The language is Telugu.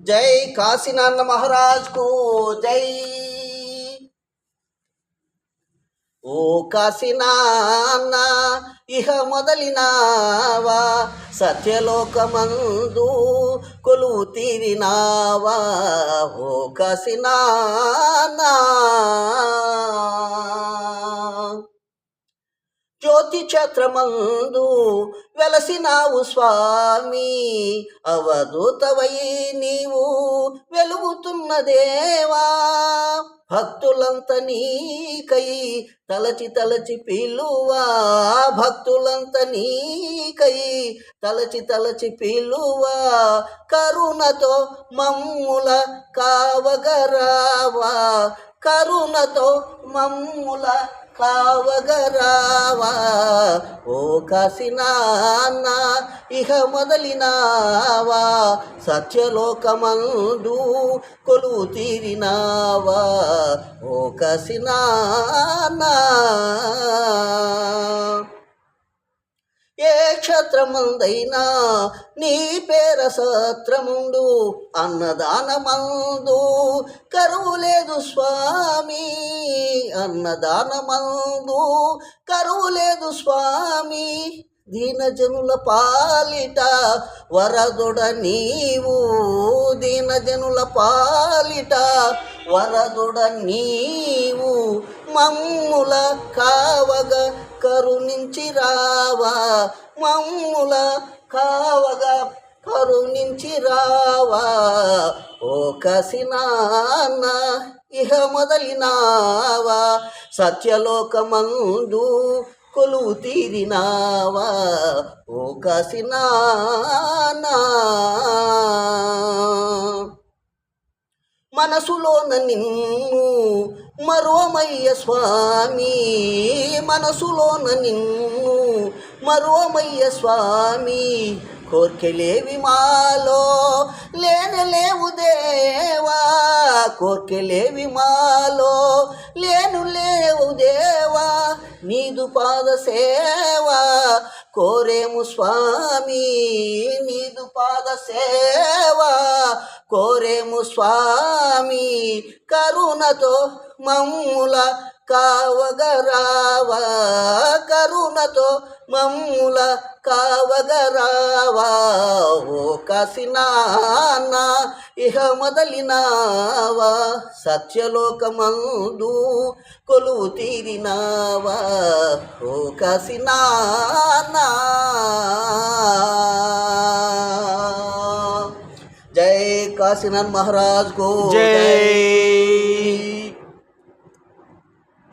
జై కాశీనాన్న మహారాజ్కు జై ఓ కాశీనాన్న ఇహ మొదలినావా సత్యలోకమందు కొలువు తీరినావా ఓ కాశీనాన్న జ్యోతి చత్రమందు వెలసినావు స్వామి. అవధూతవై నీవు వెలుగుతున్న దేవా. భక్తులంత నీకై తలచి తలచి పిలువా. భక్తులంత నీకై తలచి తలచి పిలువా. కరుణతో మమ్ముల కావగరావా. కరుణతో మమ్ముల కావగరావా? ఓ కాశీనాన్న ఇహ మొదలినావా? సత్యలోకమందు కొలువు తీరినావా? ఓ కాశీనాన్న. ఏ నీ పేర సత్రముండు అన్నదానమందు కరువు లేదు స్వామి అన్నదానమందు కరువు లేదు స్వామి. దీనజనుల పాలిట వరదుడ నీవు దీనజనుల పాలిట వరదుడ నీవు. మమ్ముల కావగ కరుణించి రావా మమ్ముల కావగా కరుణించి రావా ఓ కసినాన్న ఇహ మొదలినావా సత్యలోకమందు కొలువు తీరినావా. ఓ కసినానా మనసులోన నిన్ను మరోమయ్య స్వామి మనసులోన నిన్ను మరోమయ్య స్వామి. కోర్కెలేవి మాలో లేనలేవు దేవా కోర్కెలేవి మాలో లేను లేవు దేవా. నీదు పాద సేవా కోరేము స్వామి నీదు పాద సేవ. కోరేము స్వామి కరుణతో మమ్ముల కావగరావ. కరుణతో మమ్ముల కావగరావా. ఓ కసినాన్న ఇహ మొదలినావా. సత్యలోకమందు కొలువు తీరినావా. ఓ కసినా काशीनाथ महाराज को। जय।